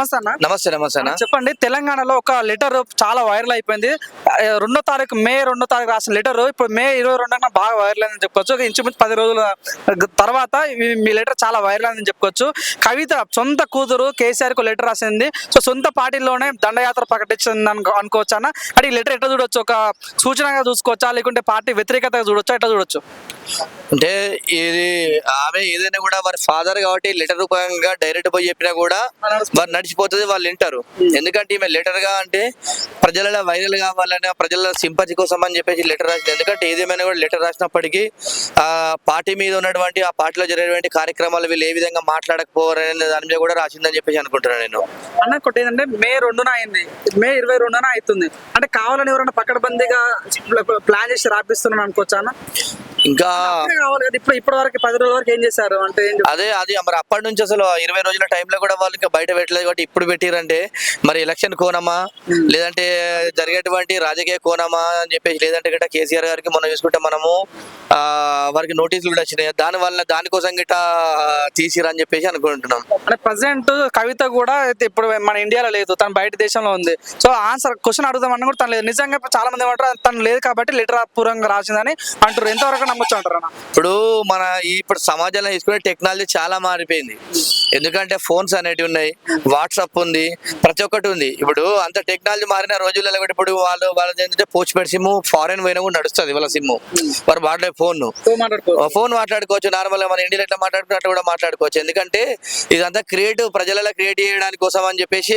నమస్తే అన్న. నమస్తే నమస్తే అన్న. చెప్పండి తెలంగాణలో ఒక లెటర్ చాలా వైరల్ అయిపోయింది. రెండో తారీఖు మే రెండో తారీఖు రాసిన లెటర్ ఇప్పుడు మే ఇరవై రెండున బాగా వైరల్ అయిందని చెప్పుకోవచ్చు. ఇంచుమించు పది రోజుల తర్వాత మీ లెటర్ చాలా వైరల్ అయిందని చెప్పుకోవచ్చు. కవిత సొంత కూతురు కేసీఆర్కు లెటర్ రాసింది. సో సొంత పార్టీలోనే దండయాత్ర ప్రకటించింది అనుకో అనుకోవచ్చా అన్న? అంటే ఈ లెటర్ ఎట్లా చూడొచ్చు? ఒక సూచనగా చూసుకోవచ్చా? లేకుంటే పార్టీ వ్యతిరేకతగా చూడొచ్చా? ఎట్లా చూడొచ్చు? అంటే ఇది ఆమె ఏదైనా కూడా వారి ఫాదర్ కాబట్టి లెటర్ రూపంగా డైరెక్ట్ పోయి చెప్పినా కూడా వారు నడిచిపోతుంది వాళ్ళు వింటారు. ఎందుకంటే ఈమె లెటర్గా అంటే ప్రజలలో వైరల్ కావాలని ప్రజల సింపతి కోసం అని చెప్పేసి లెటర్ రాసింది. ఎందుకంటే ఏదేమైనా కూడా లెటర్ రాసినప్పటికీ ఆ పార్టీ మీద ఉన్నటువంటి ఆ పార్టీలో జరిగేటువంటి కార్యక్రమాలు వీళ్ళు ఏ విధంగా మాట్లాడకపోరనే దాని మీద కూడా రాసిందని చెప్పేసి అనుకుంటున్నాను నేను. అన్న ఒకటి ఏంటంటే మే రెండున అయింది. మే ఇరవై రెండున అవుతుంది. అంటే కావాలని ఎవరైనా పక్కడబందీగా ప్లాన్ చేసి రాపిస్తున్నాను అనుకోవచ్చా అన్న? ఇంకా ఇప్పుడు ఇప్పటి వరకు పది రోజుల వరకు ఏం చేశారు? అంటే? అదే అది మరి అప్పటి నుంచి అసలు ఇరవై రోజుల టైంలో కూడా వాళ్ళు ఇంకా బయట పెట్టలేదు కాబట్టి ఇప్పుడు పెట్టిరంటే మరి ఎలక్షన్ కోనమా లేదంటే జరిగేటువంటి రాజకీయ కోనమా అని చెప్పేసి లేదంటే గిట్ట కేసీఆర్ గారికి మనం చూసుకుంటే మనము ఆ వారికి నోటీసులు కూడా వచ్చినాయి. దాని వల్ల దానికోసం గిట్ట తీసిరా అని చెప్పేసి అనుకుంటున్నాం. అంటే ప్రజెంట్ కవిత కూడా ఇప్పుడు మన ఇండియాలో లేదు. తను బయట దేశంలో ఉంది. సో ఆన్సర్ క్వశ్చన్ అడుగుదామని కూడా తను లేదు. నిజంగా చాలా మంది ఏమంటారు తను లేదు కాబట్టి లెటర్ పూర్వంగా రాసిందని అంటారు. ఎంతవరకు నమ్మొచ్చు అంటారు ఇప్పుడు మన ఈ ఇప్పుడు సమాజంలో తీసుకునే టెక్నాలజీ చాలా మారిపోయింది. ఎందుకంటే ఫోన్స్ అనేటివి ఉన్నాయి. వాట్సాప్ ఉంది ప్రతి ఒక్కటి ఉంది. ఇప్పుడు అంత టెక్నాలజీ మారిన రోజులలో కూడా ఇప్పుడు వాళ్ళు వాళ్ళది ఏంటంటే పోస్ట్ పెడ్ సిమ్ ఫారెన్ పోయినా కూడా నడుస్తుంది వాళ్ళ సిమ్ వారు వాడే ఫోన్ ఫోన్ మాట్లాడుకోవచ్చు. నార్మల్గా మన ఇండియాలో ఎట్లా మాట్లాడుకున్నట్టు కూడా మాట్లాడుకోవచ్చు. ఎందుకంటే ఇదంతా క్రియేటివ్ ప్రజలలో క్రియేట్ చేయడానికి కోసం అని చెప్పేసి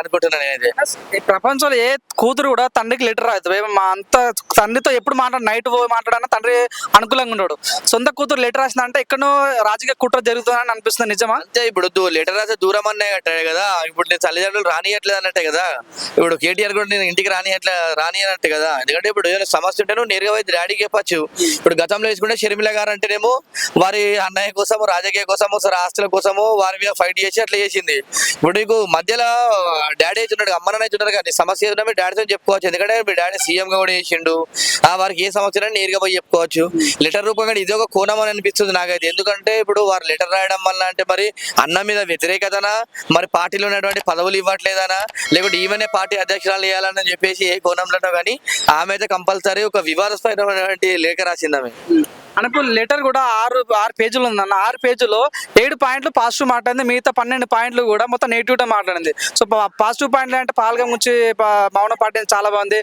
అనుకుంటున్నాను నేనైతే. ఈ ప్రపంచంలో ఏ కూతురు కూడా తండ్రికి లెటర్ రాదు మా అంత తండ్రితో ఎప్పుడు మాట్లాడు నైట్ మాట్లాడన్నా తండ్రి అనుకూలంగా ఉన్నాడు సొంత కూతురు లెటర్ రాసింది అంటే ఎక్కడో రాజకీయ కుట్ర జరుగుతుందని అనిపిస్తుంది. నిజమా? అంతే ఇప్పుడు లెటర్ రాసే దూరం అనే కదా. ఇప్పుడు నేను తల్లిదండ్రులు రానియట్లేదు అన్నట్టే కదా. ఇప్పుడు కేటీఆర్ కూడా నేను ఇంటికి రానియట్లే రానియనట్టే కదా. ఎందుకంటే ఇప్పుడు ఏదైనా సమస్య ఉంటే నువ్వు నేరుగా పోయి డాడీకి చెప్పచ్చు. ఇప్పుడు గతంలో వేసుకుంటే షర్మిల గారు అంటేనేమో వారి అన్నయ్య కోసము రాజకీయ కోసము ఆస్తుల కోసము వారి మీద ఫైట్ చేసి అట్లా చేసింది. ఇప్పుడు నీకు మధ్యలో డాడీ అయితే ఉన్నాడు అమ్మ అయితే ఉన్నారు కానీ సమస్య ఏదైనా మీ డాడీతో చెప్పుకోవచ్చు. ఎందుకంటే మీ డాడీ సీఎం గా కూడా చేసిండు. ఆ వారికి ఏ సమస్య నేరుగా పోయి చెప్పుకోవచ్చు. లెటర్ రూపంగా ఇది ఒక కోణం అని అనిపిస్తుంది నాకైతే. ఎందుకంటే ఇప్పుడు వారు లెటర్ రాయడం వల్ల అంటే మరి అన్న మీద వ్యతిరేకతనా మరి పార్టీలో ఉన్నటువంటి పదవులు ఇవ్వట్లేదనా? లేకుంటే ఈమెనే పార్టీ అధ్యక్షురాలు చేయాలని చెప్పేసి ఏ కోణంలోనో కానీ ఆమె అయితే కంపల్సరీ ఒక వివాదాస్పదమైనటువంటి లేఖ రాసింది ఆమె. అనుకూల లెటర్ కూడా ఆరు ఆరు పేజీలు ఉందన్న. ఆరు పేజీలో ఏడు పాయింట్లు పాజిటివ్ మాట్లాడింది. మిగతా పన్నెండు పాయింట్లు కూడా మొత్తం నెగిటివ్ మాట్లాడింది. సో పాజిటివ్ పాయింట్లు అంటే పాల్గొం గురించి మౌన పార్టీ చాలా బాగుంది.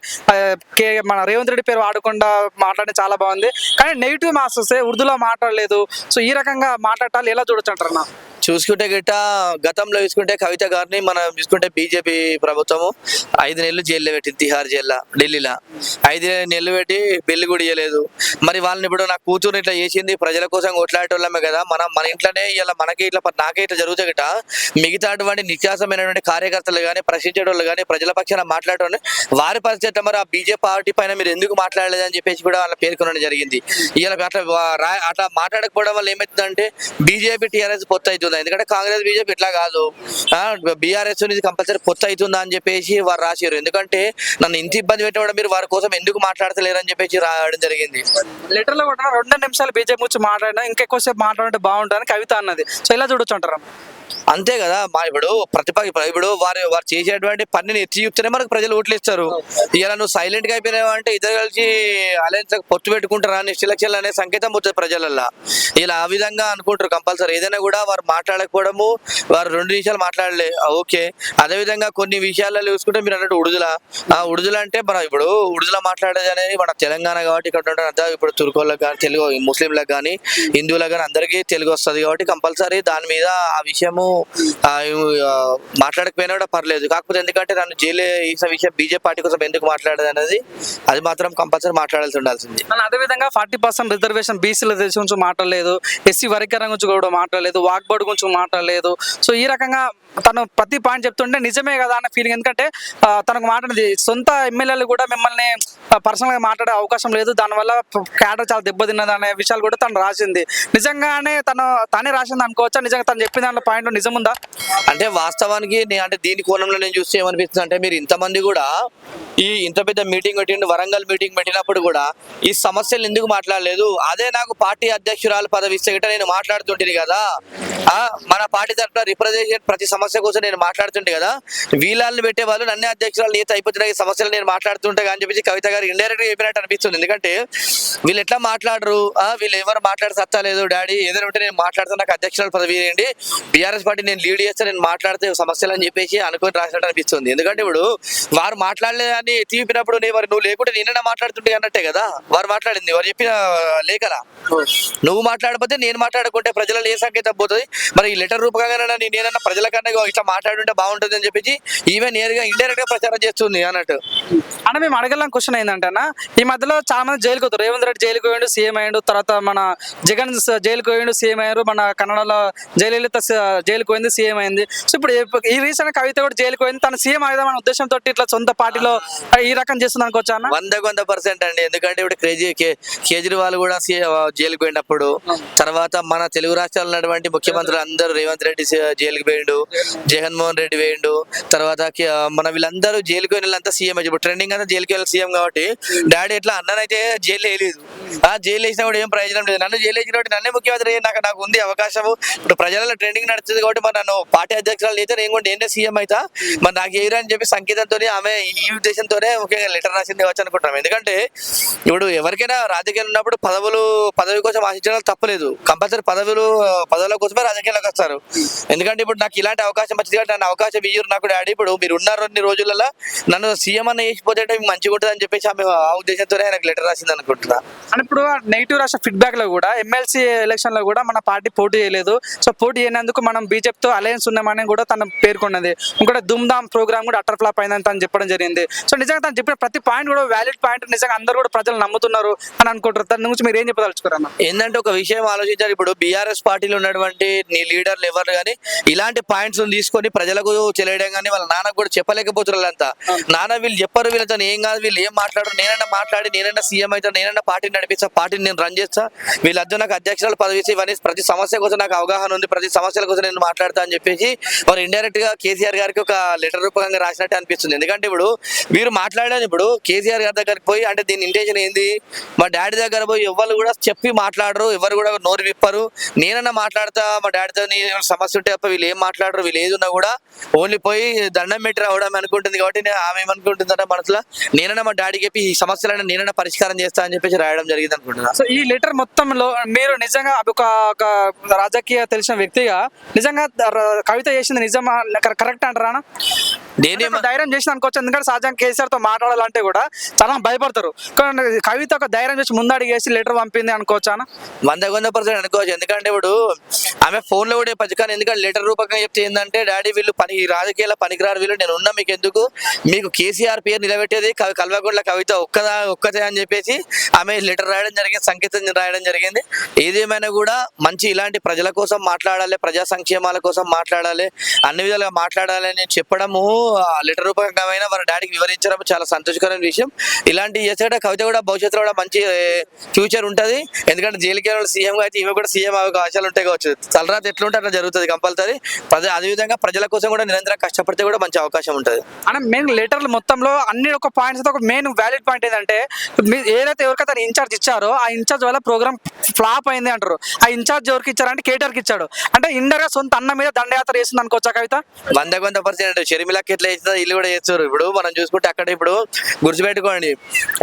కే మన రేవంత్ రెడ్డి పేరు వాడకుండా మాట్లాడి చాలా బాగుంది. కానీ నెగిటివ్ మార్క్స్ వస్తే ఉర్దూలో మాట్లాడలేదు. సో ఈ రకంగా మాట్లాడాలి ఎలా చూడొచ్చు అంటారు చూసుకుంటే గిట్ట గతంలో చూసుకుంటే కవిత గారిని మనం చూసుకుంటే బీజేపీ ప్రభుత్వము ఐదు నెలలు జైల్లో పెట్టింది తిహార్ జైల్లో ఢిల్లీలో. ఐదు నెలలు పెట్టి బిల్లు కూడా ఇవ్వలేదు మరి వాళ్ళని ఇప్పుడు నా కూతురు ఇట్లా చేసింది ప్రజల కోసం కొట్లాడేటోళ్ళమే కదా మనం మన ఇంట్లోనే ఇలా మనకి ఇట్లా నాకే ఇట్లా జరుగుతుంది గిట్ట మిగతా అటువంటి నిత్యాసమైనటువంటి కార్యకర్తలు కానీ ప్రశ్నించేటోళ్ళు కానీ ప్రజల పక్షాన మాట్లాడటం వారి పరిస్థితి మరి ఆ బీజేపీ పార్టీ పైన మీరు ఎందుకు మాట్లాడలేదని చెప్పేసి కూడా వాళ్ళ పేర్కొనడం జరిగింది. ఇలా అట్లా అట్లా మాట్లాడకపోవడం వల్ల ఏమవుతుందంటే బీజేపీ టీఆర్ఎస్ పొత్తు అవుతుంది. ఎందుకంటే కాంగ్రెస్ బీజేపీ ఇట్లా కాదు. బీఆర్ఎస్ అనేది కంపల్సరీ పొత్తు అవుతుందా అని చెప్పేసి వారు రాశారు ఎందుకంటే నన్ను ఇంత ఇబ్బంది పెట్టడం మీరు వారి కోసం ఎందుకు మాట్లాడతలేరని అని చెప్పేసి రాయడం జరిగింది. లెటర్లో కూడా రెండు నిమిషాలు బీజేపీ గురించి మాట్లాడినా ఇంకెక్కువసేపు మాట్లాడితే బాగుంటుందని కవిత అన్నది. సో ఇలా చూడొచ్చు అంటారు? అంతే కదా మా ఇప్పుడు ప్రతిపక్ష ఇప్పుడు వారు వారు చేసేటువంటి పనిని ఎత్తి చూస్తేనే మనకు ప్రజలు ఓట్లు ఇస్తారు ఇలా నువ్వు సైలెంట్గా అయిపోయినావు అంటే ఇద్దరు కలిసి అలయన్స్ పొత్తు పెట్టుకుంటారా నెక్స్ట్ ఎలక్షన్ అనే సంకేతం పోతుంది ప్రజలల్లో. ఇలా ఆ విధంగా అనుకుంటారు కంపల్సరీ ఏదైనా కూడా వారు మాట్లాడకపోవడము వారు రెండు నిమిషాలు మాట్లాడలే. ఓకే. అదే విధంగా కొన్ని విషయాలలో చూసుకుంటే మీరు అన్నట్టు ఉడుదల. ఆ ఉడుదల అంటే మన ఇప్పుడు ఉడుదల మాట్లాడేది అనేది మన తెలంగాణ కాబట్టి ఇక్కడ అంతా ఇప్పుడు తుర్కోళ్ళకి కానీ తెలుగు ముస్లింలకు కానీ హిందువులకు కానీ అందరికీ తెలుగు వస్తుంది కాబట్టి కంపల్సరీ దాని మీద ఆ విషయము మనము మాట్లాడకపోయినా కూడా పర్లేదు. కాకపోతే ఎందుకంటే నన్ను జైలు ఈ విషయం బీజేపీ పార్టీ కోసం ఎందుకు మాట్లాడదు అనేది అది మాత్రం కంపల్సరీ మాట్లాడాల్సి ఉండాల్సింది. అదే విధంగా ఫార్టీ పర్సెంట్ రిజర్వేషన్ బీసీల రిజర్వేషన్ గురించి మాట్లాడలేదు ఎస్సీ వర్గీకరణ గురించి కూడా మాట్లాడలేదు వాక్బోర్డు గురించి మాట్లాడలేదు. సో ఈ రకంగా తను ప్రతి పాయింట్ చెప్తుంటే నిజమే కదా అన్న ఫీలింగ్ ఎందుకంటే తనకు మాట్లాడింది సొంత ఎమ్మెల్యేలు కూడా మిమ్మల్ని పర్సనల్గా మాట్లాడే అవకాశం లేదు. దానివల్ల క్యాడర్ చాలా దెబ్బతిన్నది అనే విషయాలు కూడా తను రాసింది. నిజంగానే తను తానే రాసింది అనుకోవచ్చా? నిజంగా తను చెప్పిన దాంట్లో పాయింట్ నిజం ఉందా అంటే వాస్తవానికి నేను అంటే దీని కోణంలో నేను చూస్తే ఏమనిపిస్తుంది అంటే మీరు ఇంతమంది కూడా ఈ ఇంత పెద్ద మీటింగ్ పెట్టిండు వరంగల్ మీటింగ్ పెట్టినప్పుడు కూడా ఈ సమస్యలు ఎందుకు మాట్లాడలేదు? అదే నాకు పార్టీ అధ్యక్షురాలు పదవి ఇస్తే గిట్ట నేను మాట్లాడుతుంటుంది కదా. ఆ, మన పార్టీ తరఫున రిప్రజెంటేషన్ ప్రతి సమస్య కోసం నేను మాట్లాడుతుంటే కదా వీళ్ళని పెట్టే వాళ్ళు నన్నే అధ్యక్షురాలు నేత అయిపోతున్నాయి ఈ సమస్యలు నేను మాట్లాడుతుంటే అని చెప్పేసి కవిత గారు ఇండైరెక్ట్గా చెప్పినట్టు అనిపిస్తుంది. ఎందుకంటే వీళ్ళు ఎట్లా మాట్లాడరు? వీళ్ళు ఎవరు మాట్లాడి సత్తా లేదు డాడీ. ఏదైనా ఉంటే నేను మాట్లాడుతాను నాకు అధ్యక్షురాలు పదవి ఏంటి బీఆర్ఎస్ పార్టీ నేను లీడ్ చేస్తే నేను మాట్లాడితే సమస్యలు అని చెప్పేసి అనుకుని రాసినట్టు అనిపిస్తుంది. ఎందుకంటే ఇప్పుడు వారు మాట్లాడలేదని తీపినప్పుడు నేను మరి నువ్వు లేకుంటే నేనైనా మాట్లాడుతుంటే అన్నట్టే కదా? వారు మాట్లాడింది. వారు చెప్పిన లేఖలా? నువ్వు మాట్లాడకపోతే నేను మాట్లాడుకుంటే ప్రజలలో ఏ సంకేతం పోతుంది? మరి ఈ లెటర్ రూపకంగా నేనన్నా ప్రజల కన్నా ఇగో ఇట్లా మాట్లాడుంటే బాగుంటుంది అని చెప్పేసి ఈమె నేరుగా ఇండైరెక్ట్గా ప్రచారం చేస్తుంది అన్నట్టు. అంటే మేము అడగలం క్వశ్చన్ ఏంటంటే ఈ మధ్యలో చాలా మంది జైలుకి పోతారు రేవంత్ రెడ్డి జైలుకి పోయిండు సీఎం అయ్యిండు తర్వాత మన జగన్ జైలుకి పోయిండు సీఎం అయ్యారు మన కన్నడలో జయలలిత జైలుకి పోయింది సీఎం అయింది. సో ఇప్పుడు ఈ రీసెంట్ కవిత కూడా జైలుకి పోయింది తన సీఎం అవుదామనే ఉద్దేశంతో ఇట్లా సొంత పార్టీలో ఈ రకం చేస్తుంది అనుకోవచ్చా అన్న? వందకు వంద పర్సెంట్ అండి. ఎందుకంటే ఇప్పుడు కేజీ కే- కేజ్రీవాల్ కూడా జైలుకి పోయినప్పుడు తర్వాత మన తెలుగు రాష్ట్రాలు ఉన్నటువంటి ముఖ్యమంత్రులు అందరూ రేవంత్ రెడ్డి జైలుకి పోయిండు జగన్మోహన్ రెడ్డి వేయండు. తర్వాత మన వీళ్ళందరూ జైలుకి వెళ్ళినంతా వాళ్ళంతా సీఎం ఇప్పుడు ట్రెండింగ్ అంతా జైలుకి వెళ్ళి సీఎం కాబట్టి డాడీ ఎట్లా అన్ననైతే జైలు వేయలేదు. ఆ జైలు వేసినా కూడా ఏం ప్రయోజనం లేదు. నన్ను జైలు వేసిన కాబట్టి నన్నే ముఖ్యమంత్రి నాకు నాకు ఉంది అవకాశం ఇప్పుడు ప్రజలలో ట్రెండింగ్ నడుస్తుంది కాబట్టి మరి నన్ను పార్టీ అధ్యక్షురాలు అయితే నేను కూడా నేనే సీఎం అవుతా మరి నాకు ఏరా అని చెప్పి సంకేతంతో ఆమె ఈ ఉద్దేశంతోనే ముఖ్యంగా లెటర్ రాసింది వచ్చి అనుకుంటున్నాం. ఎందుకంటే ఇప్పుడు ఎవరికైనా రాజకీయాలు ఉన్నప్పుడు పదవులు పదవి కోసం ఆశించడం తప్పలేదు. కంపల్సరీ పదవులు పదవుల కోసమే రాజకీయాలకు వస్తారు. ఎందుకంటే ఇప్పుడు నాకు ఇలాంటి అవకాశం వచ్చింది కాబట్టి నన్ను అవకాశం ఇయ్యరు నాకు డాడీ. ఇప్పుడు మీరు ఉన్నారు అన్ని రోజులలో నన్ను సీఎం అన్న వేసిపోతే మంచిగా ఉంటుంది అని చెప్పేసి ఆమె ఆ ఉద్దేశంతోనే నాకు లెటర్ రాసింది అనుకుంటున్నా. అంటే ఇప్పుడు నెగిటివ్ రాష్ట్ర ఫీడ్బ్యాక్లో కూడా ఎమ్మెల్సీ ఎలక్షన్లో కూడా మన పార్టీ పోటీ చేయలేదు. సో పోటీ చేయనందుకు మనం బీజేపీతో అలయన్స్ ఉన్నామని కూడా తను పేర్కొన్నది. ఇంకోటి దుమ్ దామ్ ప్రోగ్రామ్ కూడా అటర్ ఫ్లాప్ అయిందని తను చెప్పడం జరిగింది. సో నిజంగా తను చెప్పిన ప్రతి పాయింట్ కూడా వ్యాలిడ్ పాయింట్ నిజంగా అందరూ కూడా ప్రజలు నమ్ముతున్నారు అని అనుకుంటారు. దాని గురించి మీరు ఏం చెప్పదలుచుకోరు అన్న? ఏంటంటే ఒక విషయం ఆలోచించాలి. ఇప్పుడు బీఆర్ఎస్ పార్టీలో ఉన్నటువంటి నీ లీడర్లు ఎవరు కానీ ఇలాంటి పాయింట్స్ తీసుకొని ప్రజలకు తెలియడం కానీ వాళ్ళ నాన్నకు కూడా చెప్పలేకపోతున్నారు వాళ్ళంతా నాన్న వీళ్ళు చెప్పరు వీళ్ళతో ఏం కాదు వీళ్ళు ఏం మాట్లాడరు. నేనన్నా మాట్లాడి నేనన్నా సీఎం అవుతా నేనన్నా పార్టీని నడిపిస్తా పార్టీని నేను రన్ చేస్తా. వీళ్ళంతా నాకు అధ్యక్షురాలు పదవి ఇవన్నీ ప్రతి సమస్య కోసం నాకు అవగాహన ఉంది ప్రతి సమస్యల కోసం నేను మాట్లాడతా అని చెప్పేసి వారు ఇండైరెక్ట్గా కేసీఆర్ గారికి ఒక లెటర్ రూపంగా రాసినట్టు అనిపిస్తుంది. ఎందుకంటే ఇప్పుడు వీరు మాట్లాడాను ఇప్పుడు కేసీఆర్ గారి దగ్గరికి పోయి అంటే దీని ఇంటెన్షన్ ఏంది? మా డాడీ దగ్గర పోయి ఎవరు కూడా చెప్పి మాట్లాడరు ఎవరు కూడా నోరు విప్పరు. నేనన్నా మాట్లాడతా మా డాడీతో సమస్య ఉంటే తప్ప వీళ్ళు ఏం మాట్లాడరు వీళ్ళు ఏది కూడా ఓన్లీ పోయి దండం పెట్టి రావడం అనుకుంటుంది కాబట్టి నేను ఆమె ఏమనుకుంటుందంటే మనసులో నేనన్నా మా డాడీ చెప్పి ఈ సమస్యలను నేనన్నా పరిష్కారం చేస్తా అని చెప్పేసి రాయడం జరిగింది అనుకుంటున్నా. సో ఈ లెటర్ మొత్తంలో మీరు నిజంగా ఒక ఒక రాజకీయ తెలిసిన వ్యక్తిగా నిజంగా కవిత చేసింది నిజమా? కరెక్ట్ అంటారా నేనే ధైర్యం చేసి అనుకోవచ్చు ఎందుకంటే సహజంగా కేసీఆర్తో మాట్లాడాలంటే కూడా చాలా భయపడతారు. కానీ కవిత ఒక ధైర్యం చేసి ముందడిగి వేసి లెటర్ పంపింది అనుకోవచ్చా? వంద వంద పర్సెంట్ అనుకోవచ్చు. ఎందుకంటే ఇప్పుడు ఆమె ఫోన్లో కూడా కానీ ఎందుకంటే లెటర్ రూపకంగా చెప్తే ఏంటంటే డాడీ వీళ్ళు పని రాజకీయాల పనికిరారు వీళ్ళు. నేను ఉన్నా మీకు ఎందుకు మీకు కేసీఆర్ పేరు నిలబెట్టేది కవి కల్వకుంట్ల కవిత ఒక్కదా ఒక్కతే అని చెప్పేసి ఆమె లెటర్ రాయడం జరిగింది సంకేతం రాయడం జరిగింది. ఏదేమైనా కూడా మంచి ఇలాంటి ప్రజల కోసం మాట్లాడాలి ప్రజా సంక్షేమాల కోసం మాట్లాడాలి అన్ని విధాలుగా మాట్లాడాలి అని చెప్పడము లెటర్ రూపకంగా వారి డాడీకి వివరించడం చాలా సంతోషకరమైన విషయం. ఇలాంటి చేసేట కవిత కూడా భవిష్యత్తులో కూడా మంచి ఫ్యూచర్ ఉంటది. ఎందుకంటే జైలుకి వెళ్ళిన సీఎం గా అయితే ఈమె కూడా సీఎం అవకాశాలు ఉంటాయి కావచ్చు. తలరాత ఎట్లుంటే అట్లా జరుగుతుంది కంపల్సరీ. ప్రజ అదేవిధంగా ప్రజల కోసం కూడా నిరంతరం కష్టపడితే కూడా మంచి అవకాశం ఉంటుంది. అంటే మెయిన్ లెటర్లు మొత్తంలో అన్ని ఒక పాయింట్స్ ఒక మెయిన్ వ్యాలిడ్ పాయింట్ ఏంటంటే ఏదైతే ఎవరికైతే ఇన్ఛార్జ్ ఇచ్చారో ఆ ఇన్ఛార్జ్ వల్ల ప్రోగ్రామ్ ఫ్లాప్ అయింది అంటారు. ఆ ఇన్ఛార్జ్ ఎవరికి ఇచ్చారంటే కేటీఆర్కి ఇచ్చాడు. అంటే ఇండర్గా సొంత అన్న మీద దండయాత్ర చేస్తుంది అనుకోవచ్చా కవిత? వంద వంద పర్సెంట్ షర్మిలకి ఎట్లా చేస్తుందో ఇల్లు కూడా చేస్తారు ఇప్పుడు మనం చూసుకుంటే అక్కడ ఇప్పుడు గుర్తుపెట్టుకోండి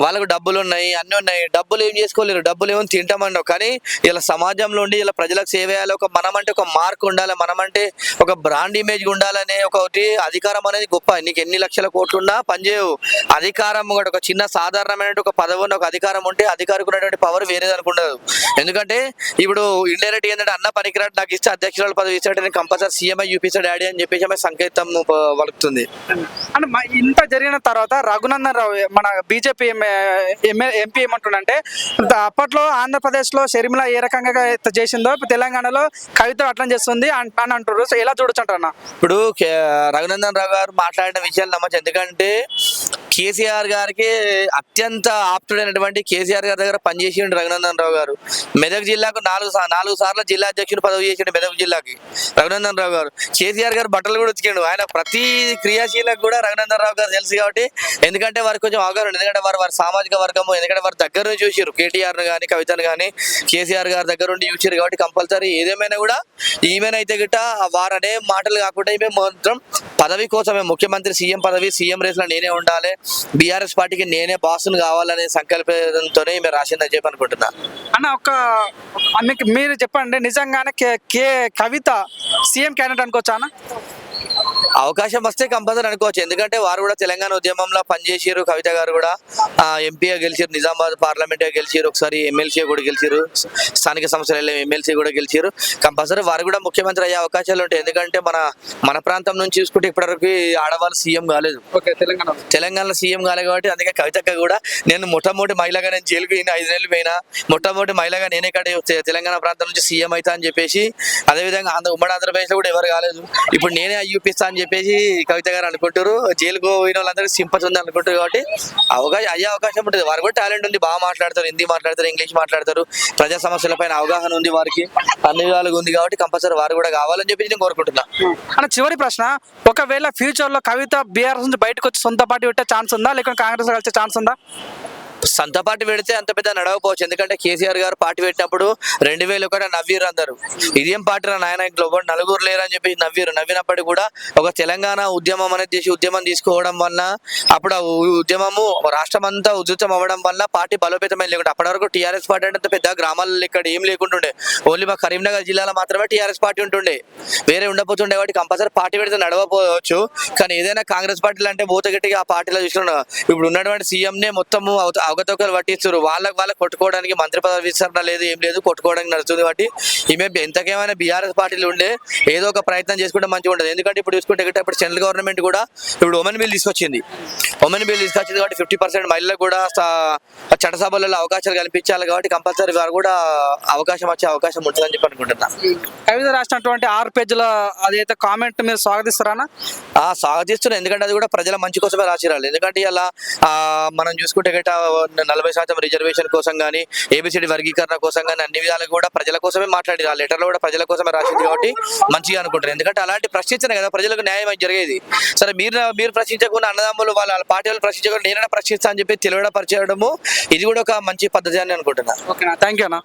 వాళ్ళకు డబ్బులు ఉన్నాయి అన్ని ఉన్నాయి. డబ్బులు ఏం చేసుకోలేరు. డబ్బులు ఏమో తింటామన్నావు కానీ ఇలా సమాజంలో ఉండి ఇలా ప్రజలకు సేవ చేయాలి. ఒక మనం అంటే ఒక మార్క్ ఉండాలి. మనం అంటే ఒక బ్రాండ్ ఇమేజ్ ఉండాలనే ఒకటి అధికారం అనేది గొప్ప. నీకు ఎన్ని లక్షల కోట్లు ఉన్నా పనిచేయవు అధికారం కూడా ఒక చిన్న సాధారణమైన ఒక పదవి ఒక అధికారం ఉంటే అధికారికి ఉన్నటువంటి పవర్ వేరేది అనుకుండదు. ఎందుకంటే ఇప్పుడు ఇండైరెక్ట్ ఏంటంటే అన్న పనికిరాడు నాకు ఇస్తే అధ్యక్షురాలు పదవి ఇస్తాడు. నేను కంపల్సరీ సీఎంఐ చూపిస్తాడు డాడీ అని చెప్పేసి ఆమె సంకేతం వలుకుతుంది. వలుకుతుంది అంటే ఇంత జరిగిన తర్వాత రఘునందన్ రావు మన బీజేపీ ఎంపీ ఏమంటుండంటే అప్పట్లో ఆంధ్రప్రదేశ్లో షర్మిల ఏ రకంగా చేసిందో తెలంగాణలో కవిత అట్లా చేస్తుంది అన్- అంటారు సో ఎలా చూడొచ్చు అంటారు అన్న? ఇప్పుడు రఘునందన్ రావు గారు మాట్లాడిన విషయాలు నమ్మచ్చు. ఎందుకంటే కేసీఆర్ గారికి అత్యంత ఆప్తుడైనటువంటి కేసీఆర్ గారి దగ్గర పనిచేసిండు రఘునందన్ రావు గారు. మెదక్ జిల్లాకు నాలుగు నాలుగు సార్లు జిల్లా అధ్యక్షుడు పదవి చేసిండు మెదక్ జిల్లాకి రఘునందన్ రావు గారు. కేసీఆర్ గారు బట్టలు కూడా ఉతికిండు. ఆయన ప్రతి క్రియాశీలకు కూడా రఘునందన్ రావు గారు తెలుసు కాబట్టి ఎందుకంటే వారికి కొంచెం అవగాహన ఎందుకంటే వారు వారి సామాజిక వర్గము ఎందుకంటే వారి దగ్గర నుంచి చూసారు కేటీఆర్ కానీ కవితను కానీ కేసీఆర్ గారి దగ్గర నుండి చూసారు కాబట్టి కంపల్సరీ ఏదేమైనా కూడా ఈమెనైతే గిట్ట వారు అనే మాటలు కాకుండా ఈమె మాత్రం పదవి కోసమే. ముఖ్యమంత్రి సీఎం పదవి సీఎం రేస్లో నేనే ఉండాలి. బీఆర్ఎస్ పార్టీకి నేనే బాసును కావాలనే సంకల్పంతోనే మీరు రాసిందని చెప్పి అనుకుంటున్నా. అన్న ఒక మీకు మీరు చెప్పండి నిజంగానే కే కే కవిత సీఎం క్యాండిడేట్ అనుకోవచ్చా అన్న? అవకాశం వస్తే కంపల్సరీ అనుకోవచ్చు. ఎందుకంటే వారు కూడా తెలంగాణ ఉద్యమంలో పనిచేసారు కవిత గారు కూడా ఎంపీగా గెలిచారు నిజామాబాద్ పార్లమెంట్గా గెలిచారు ఒకసారి ఎమ్మెల్సీ కూడా గెలిచారు స్థానిక సంస్థల ఎమ్మెల్సీ కూడా గెలిచారు కంపల్సరీ వారు కూడా ముఖ్యమంత్రి అయ్యే అవకాశాలు ఉంటాయి. ఎందుకంటే మన మన ప్రాంతం నుంచి చూసుకుంటే ఇప్పటివరకు ఆడవాళ్ళు సీఎం కాలేదు. ఓకే తెలంగాణ. తెలంగాణలో సీఎం కాలేదు కాబట్టి అందుకే కవితక్క కూడా నేను మొట్టమొదటి మహిళగా నేను జైలుకి పోయిన ఐదు నెలలు పోయినా మొట్టమొదటి మహిళగా నేనే తె- తెలంగాణ ప్రాంతం నుంచి సీఎం అవుతా అని చెప్పేసి అదేవిధంగా ఆంధ్ర ఉమ్మడి ఆంధ్రప్రదేశ్లో కూడా ఎవరు కాలేదు. ఇప్పుడు నేనే చూపిస్తా అని చెప్పేసి కవిత గారు అనుకుంటారు. జైలుకు పోయిన వాళ్ళందరికీ సింపతి ఉంది అనుకుంటారు కాబట్టి అవకాశం అయ్యే అవకాశం ఉంటుంది. వారు కూడా టాలెంట్ ఉంది. బాగా మాట్లాడతారు హిందీ మాట్లాడతారు ఇంగ్లీష్ మాట్లాడతారు. ప్రజా సమస్యలపైన అవగాహన ఉంది వారికి. అన్ని విధాలుగా ఉంది కాబట్టి కంపల్సరీ వారు కూడా కావాలని చెప్పేసి నేను కోరుకుంటున్నా. అన్న చివరి ప్రశ్న ఒకవేళ ఫ్యూచర్లో కవిత బీఆర్ఎస్ నుంచి బయటకు వచ్చి సొంత పార్టీ పెట్టే ఛాన్స్ ఉందా? లేకుంటే కాంగ్రెస్ కలిసే ఛాన్స్ ఉందా? సొంత పార్టీ పెడితే అంత పెద్ద నడవకపోవచ్చు. ఎందుకంటే కేసీఆర్ గారు పార్టీ పెట్టినప్పుడు రెండు వేలు ఒకటి నవ్వీరు అందరు. ఇదేం పార్టీ రా నాయన ఇంట్లో? నలుగురు లేరు అని చెప్పి నవ్వీరు నవ్వినప్పటికీ కూడా ఒక తెలంగాణ ఉద్యమం అనేది చేసి ఉద్యమం తీసుకోవడం వల్ల అప్పుడు ఆ ఉద్యమము రాష్ట్రం అంతా ఉధృతం అవ్వడం వల్ల పార్టీ బలోపేతమైన లేకుండా అప్పటి వరకు టీఆర్ఎస్ పార్టీ అంటే పెద్ద గ్రామాలలో ఇక్కడ ఏం లేకుంటుండే. ఓన్లీ మా కరీంనగర్ జిల్లాలో మాత్రమే టీఆర్ఎస్ పార్టీ ఉంటుండే. వేరే ఉండబోతుండే కాబట్టి కంపల్సరీ పార్టీ పెడితే నడవపోవచ్చు కానీ ఏదైనా కాంగ్రెస్ పార్టీలు అంటే గట్టిగా ఆ పార్టీలో చూసిన ఇప్పుడు ఉన్నటువంటి సీఎంనే మొత్తము అవుతా అవకతవకలు పట్టిస్తారు వాళ్ళకి వాళ్ళకి కొట్టుకోవడానికి మంత్రి పదవి విస్తరణ లేదు ఏం లేదు కొట్టుకోవడానికి నడుస్తుంది కాబట్టి ఈమె ఎంతకేమైనా బీఆర్ఎస్ పార్టీలు ఉండే ఏదో ఒక ప్రయత్నం చేసుకుంటే మంచిగా ఉంటుంది ఎందుకంటే ఇప్పుడు చూసుకుంటే ఇప్పుడు సెంట్రల్ గవర్నమెంట్ కూడా ఇప్పుడు ఉమెన్ బిల్ తీసుకొచ్చింది. ఉమెన్ బిల్ తీసుకొచ్చింది కాబట్టి ఫిఫ్టీ పర్సెంట్ మహిళలకు కూడా చట్టసభలలో అవకాశాలు కల్పించాలి కాబట్టి కంపల్సరీ వారు కూడా అవకాశం వచ్చే అవకాశం ఉంటుందని చెప్పి అనుకుంటున్నా. కవిత రాసినటువంటి ఆరు పేజీల అదైతే కామెంట్ మీరు స్వాగతిస్తారా ఆ స్వాగతిస్తున్నాను ఎందుకంటే అది కూడా ప్రజల మంచి కోసమే రాసిరాలి ఎందుకంటే ఇలా మనం చూసుకుంటే గట్ట నలభై శాతం రిజర్వేషన్ కోసం కానీ ఏబిసిడి వర్గీకరణ కోసం కానీ అన్ని విధాలుగా కూడా ప్రజల కోసమే మాట్లాడి ఆ లెటర్లో కూడా ప్రజల కోసమే రాసింది కాబట్టి మంచిగా అనుకుంటారు. ఎందుకంటే అలాంటి ప్రశ్నించిన కదా ప్రజలకు న్యాయం జరిగేది. సరే మీరు మీరు ప్రశ్నించకుండా అన్నదమ్ములు వాళ్ళ వాళ్ళ పార్టీ వాళ్ళు ప్రశ్నించకుండా నేనైనా ప్రశ్నిస్తా అని చెప్పి తెలియడం పరిచయడము ఇది కూడా ఒక మంచి పద్ధతి అని అనుకుంటున్నాను ఓకేనా? థ్యాంక్ యూ అన్న.